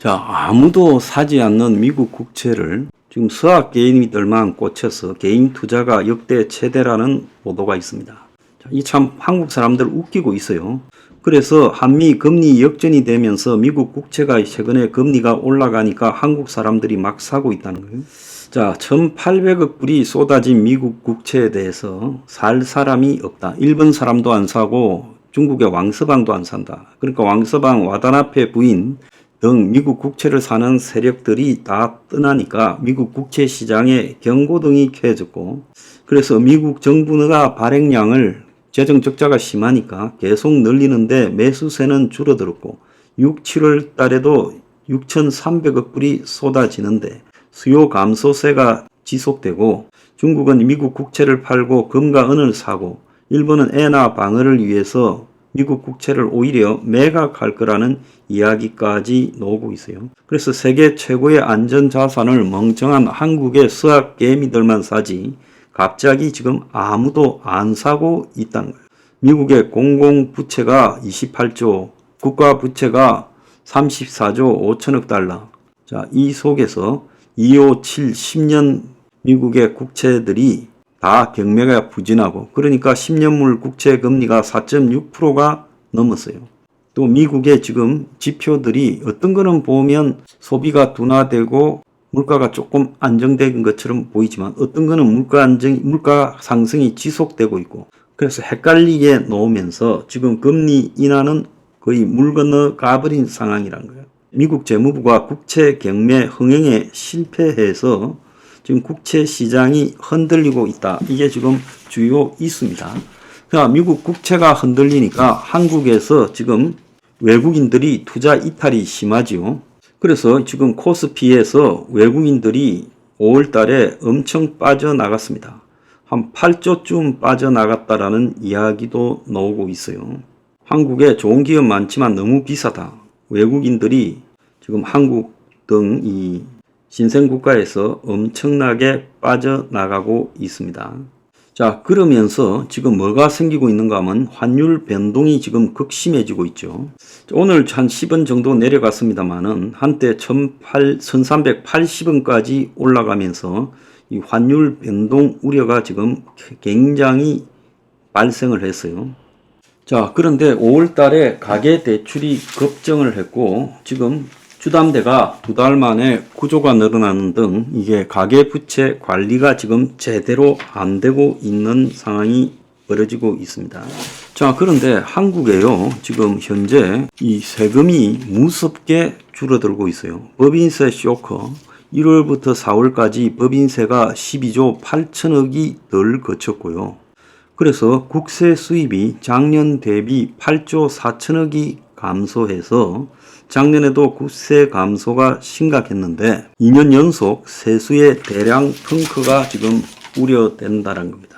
자, 아무도 사지 않는 미국 국채를 지금 서학 개인들만 꽂혀서 개인 투자가 역대 최대라는 보도가 있습니다. 이 참 한국 사람들 웃기고 있어요. 그래서 한미 금리 역전이 되면서 미국 국채가 최근에 금리가 올라가니까 한국 사람들이 막 사고 있다는 거예요. 자, 1,800억 불이 쏟아진 미국 국채에 대해서 살 사람이 없다. 일본 사람도 안 사고 중국의 왕서방도 안 산다. 그러니까 왕서방 와다나페 부인 등 미국 국채를 사는 세력들이 다 떠나니까 미국 국채 시장에 경고등이 켜졌고 그래서 미국 정부가 발행량을 재정 적자가 심하니까 계속 늘리는데 매수세는 줄어들었고 6, 7월 달에도 6,300억 불이 쏟아지는데 수요 감소세가 지속되고 중국은 미국 국채를 팔고 금과 은을 사고 일본은 애나 방어를 위해서 미국 국채를 오히려 매각할 거라는 이야기까지 나오고 있어요. 그래서 세계 최고의 안전 자산을 멍청한 한국의 수학 개미들만 사지 갑자기 지금 아무도 안 사고 있다는 거예요. 미국의 공공 부채가 28조, 국가 부채가 34조 5천억 달러. 자, 이 속에서 257, 10년 미국의 국채들이 다 경매가 부진하고 그러니까 10년물 국채 금리가 4.6%가 넘었어요. 또 미국의 지금 지표들이 어떤 거는 보면 소비가 둔화되고 물가가 조금 안정된 것처럼 보이지만 어떤 거는 물가 안정, 물가 상승이 지속되고 있고 그래서 헷갈리게 놓으면서 지금 금리 인하는 거의 물 건너 가버린 상황이란 거예요. 미국 재무부가 국채 경매 흥행에 실패해서 지금 국채 시장이 흔들리고 있다. 이게 지금 주요 있습니다. 그러니까 미국 국채가 흔들리니까 한국에서 지금 외국인들이 투자 이탈이 심하지요. 그래서 지금 코스피에서 외국인들이 5월 달에 엄청 빠져나갔습니다. 한 8조쯤 빠져나갔다라는 이야기도 나오고 있어요. 한국에 좋은 기업 많지만 너무 비싸다. 외국인들이 지금 한국 등 이 신생국가에서 엄청나게 빠져나가고 있습니다. 자, 그러면서 지금 뭐가 생기고 있는가 하면 환율 변동이 지금 극심해지고 있죠. 오늘 한 10원 정도 내려갔습니다만은 한때 1380원까지 올라가면서 이 환율 변동 우려가 지금 굉장히 발생을 했어요. 자, 그런데 5월 달에 가계 대출이 급증을 했고 지금 주담대가 두 달 만에 구조가 늘어나는 등 이게 가계 부채 관리가 지금 제대로 안 되고 있는 상황이 벌어지고 있습니다. 자, 그런데 한국에요. 지금 현재 이 세금이 무섭게 줄어들고 있어요. 법인세 쇼크 1월부터 4월까지 법인세가 12조 8천억이 덜 거쳤고요. 그래서 국세 수입이 작년 대비 8조 4천억이 감소해서 작년에도 국세 감소가 심각했는데 2년 연속 세수의 대량 펑크가 지금 우려된다는 겁니다.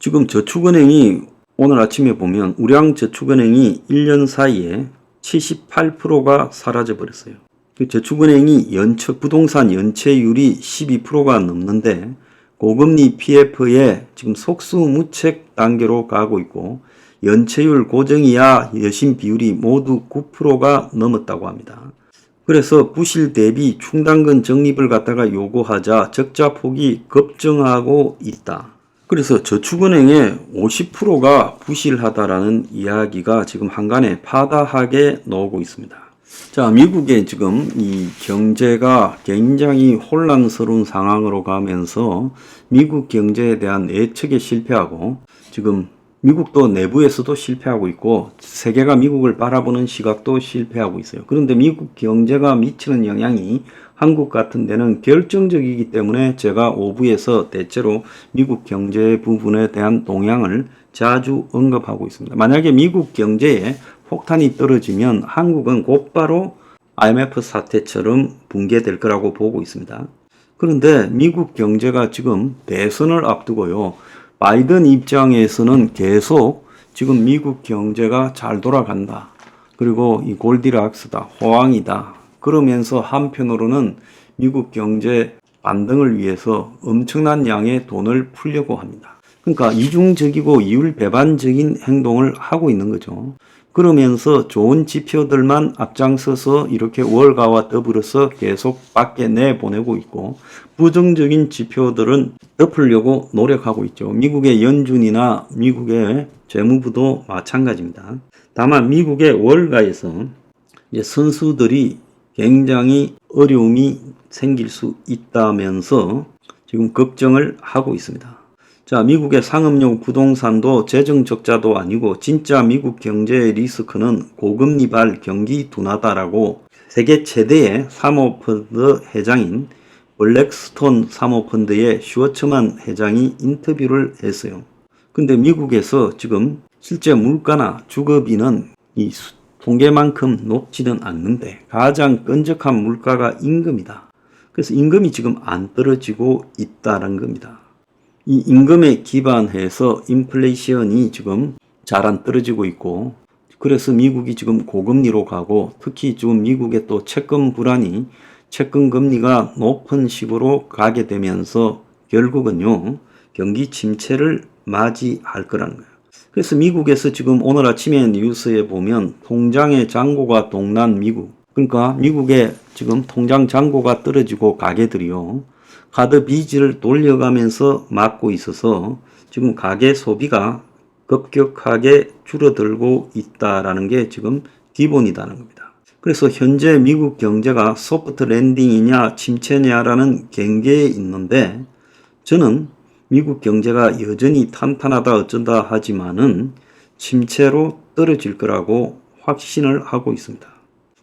지금 저축은행이 오늘 아침에 보면 우량저축은행이 1년 사이에 78%가 사라져 버렸어요. 그 저축은행이 연체 부동산 연체율이 12%가 넘는데 고금리 PF에 지금 속수무책 단계로 가고 있고 연체율 고정이야 여신 비율이 모두 9%가 넘었다고 합니다. 그래서 부실 대비 충당금 적립을 갖다가 요구하자 적자 폭이 급증하고 있다. 그래서 저축은행의 50%가 부실하다라는 이야기가 지금 한간에 파다하게 나오고 있습니다. 자, 미국의 지금 이 경제가 굉장히 혼란스러운 상황으로 가면서 미국 경제에 대한 예측에 실패하고 지금 미국도 내부에서도 실패하고 있고 세계가 미국을 바라보는 시각도 실패하고 있어요. 그런데 미국 경제가 미치는 영향이 한국 같은 데는 결정적이기 때문에 제가 오부에서 대체로 미국 경제 부분에 대한 동향을 자주 언급하고 있습니다. 만약에 미국 경제에 폭탄이 떨어지면 한국은 곧바로 IMF 사태처럼 붕괴될 거라고 보고 있습니다. 그런데 미국 경제가 지금 대선을 앞두고요. 바이든 입장에서는 계속 지금 미국 경제가 잘 돌아간다. 그리고 이 골디락스다. 호황이다. 그러면서 한편으로는 미국 경제 반등을 위해서 엄청난 양의 돈을 풀려고 합니다. 그러니까 이중적이고 이율 배반적인 행동을 하고 있는 거죠. 그러면서 좋은 지표들만 앞장서서 이렇게 월가와 더불어서 계속 밖에 내보내고 있고 부정적인 지표들은 덮으려고 노력하고 있죠. 미국의 연준이나 미국의 재무부도 마찬가지입니다. 다만 미국의 월가에서 이제 선수들이 굉장히 어려움이 생길 수 있다면서 지금 걱정을 하고 있습니다. 자, 미국의 상업용 부동산도 재정 적자도 아니고 진짜 미국 경제의 리스크는 고금리 발 경기 둔화다라고 세계 최대의 사모펀드 회장인 블랙스톤 사모펀드의 슈워츠만 회장이 인터뷰를 했어요. 근데 미국에서 지금 실제 물가나 주거비는 이 수- 통계만큼 높지는 않는데 가장 끈적한 물가가 임금이다. 그래서 임금이 지금 안 떨어지고 있다는 겁니다. 이 임금에 기반해서 인플레이션이 지금 잘 안 떨어지고 있고 그래서 미국이 지금 고금리로 가고 특히 지금 미국의 또 채권 불안이 채권 금리가 높은 식으로 가게 되면서 결국은요 경기 침체를 맞이할 거라는 거예요. 그래서 미국에서 지금 오늘 아침에 뉴스에 보면 통장의 잔고가 동난 미국 그러니까 미국의 지금 통장 잔고가 떨어지고 가게들이요 카드 빚을 돌려가면서 막고 있어서 지금 가계 소비가 급격하게 줄어들고 있다라는 게 지금 기본이다는 겁니다. 그래서 현재 미국 경제가 소프트 랜딩이냐 침체냐라는 경계에 있는데 저는 미국 경제가 여전히 탄탄하다 어쩐다 하지만은 침체로 떨어질 거라고 확신을 하고 있습니다.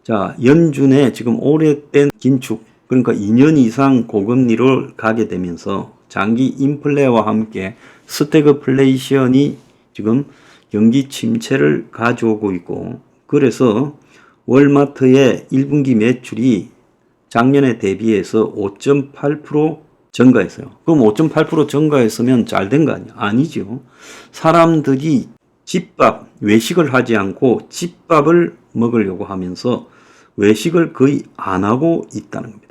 자, 연준의 지금 오래된 긴축, 그러니까 2년 이상 고금리를 가게 되면서 장기 인플레와 함께 스태그플레이션이 지금 경기 침체를 가져오고 있고, 그래서 월마트의 1분기 매출이 작년에 대비해서 5.8% 증가했어요. 그럼 5.8% 증가했으면 잘 된 거 아니야? 아니죠. 사람들이 집밥, 외식을 하지 않고 집밥을 먹으려고 하면서 외식을 거의 안 하고 있다는 겁니다.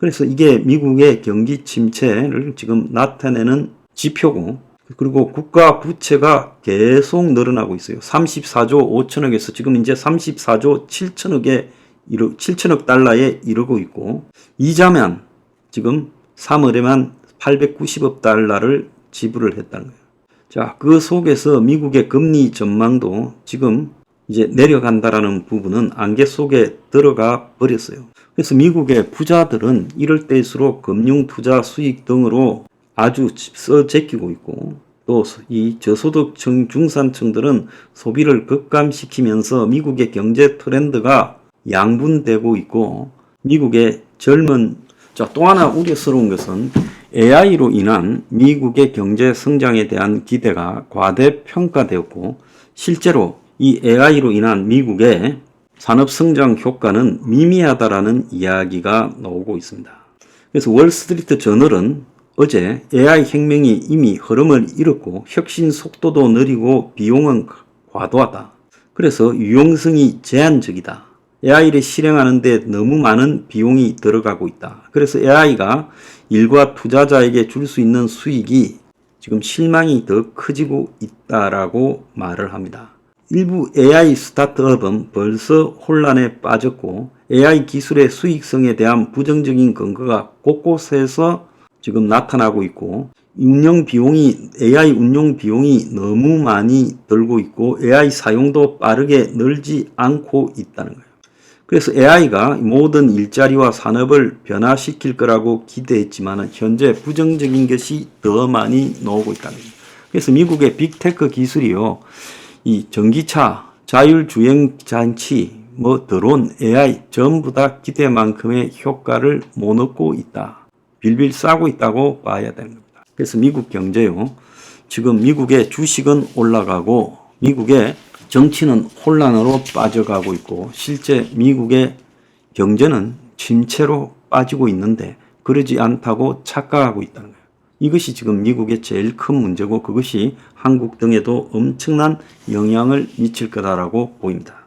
그래서 이게 미국의 경기 침체를 지금 나타내는 지표고, 그리고 국가 부채가 계속 늘어나고 있어요. 34조 5천억에서 지금 이제 34조 7천억에 이르, 7천억 달러에 이르고 있고, 이자면 지금 3월에만 890억 달러를 지불을 했다는 거예요. 자, 그 속에서 미국의 금리 전망도 지금 이제 내려간다라는 부분은 안개 속에 들어가 버렸어요. 그래서 미국의 부자들은 이럴 때일수록 금융 투자 수익 등으로 아주 써 제끼고 있고 또 이 저소득층 중산층들은 소비를 급감시키면서 미국의 경제 트렌드가 양분되고 있고 미국의 젊은 자, 또 하나 우려스러운 것은 AI로 인한 미국의 경제 성장에 대한 기대가 과대평가되었고 실제로 이 AI로 인한 미국의 산업 성장 효과는 미미하다라는 이야기가 나오고 있습니다. 그래서 월스트리트 저널은 어제 AI 혁명이 이미 흐름을 잃었고 혁신 속도도 느리고 비용은 과도하다. 그래서 유용성이 제한적이다. AI를 실행하는데 너무 많은 비용이 들어가고 있다. 그래서 AI가 일과 투자자에게 줄 수 있는 수익이 지금 실망이 더 커지고 있다라고 말을 합니다. 일부 AI 스타트업은 벌써 혼란에 빠졌고 AI 기술의 수익성에 대한 부정적인 근거가 곳곳에서 지금 나타나고 있고 운영 비용이 AI 운용 비용이 너무 많이 들고 있고 AI 사용도 빠르게 늘지 않고 있다는 거예요. 그래서 AI가 모든 일자리와 산업을 변화시킬 거라고 기대했지만 현재 부정적인 것이 더 많이 나오고 있다는 거예요. 그래서 미국의 빅테크 기술이요. 이 전기차, 자율주행 장치, 뭐 드론, AI 전부 다 기대만큼의 효과를 못 얻고 있다. 빌빌 싸고 있다고 봐야 되는 겁니다. 그래서 미국 경제요. 지금 미국의 주식은 올라가고 미국의 정치는 혼란으로 빠져가고 있고 실제 미국의 경제는 침체로 빠지고 있는데 그러지 않다고 착각하고 있다는 거예요. 이것이 지금 미국의 제일 큰 문제고 그것이 한국 등에도 엄청난 영향을 미칠 거다라고 보입니다.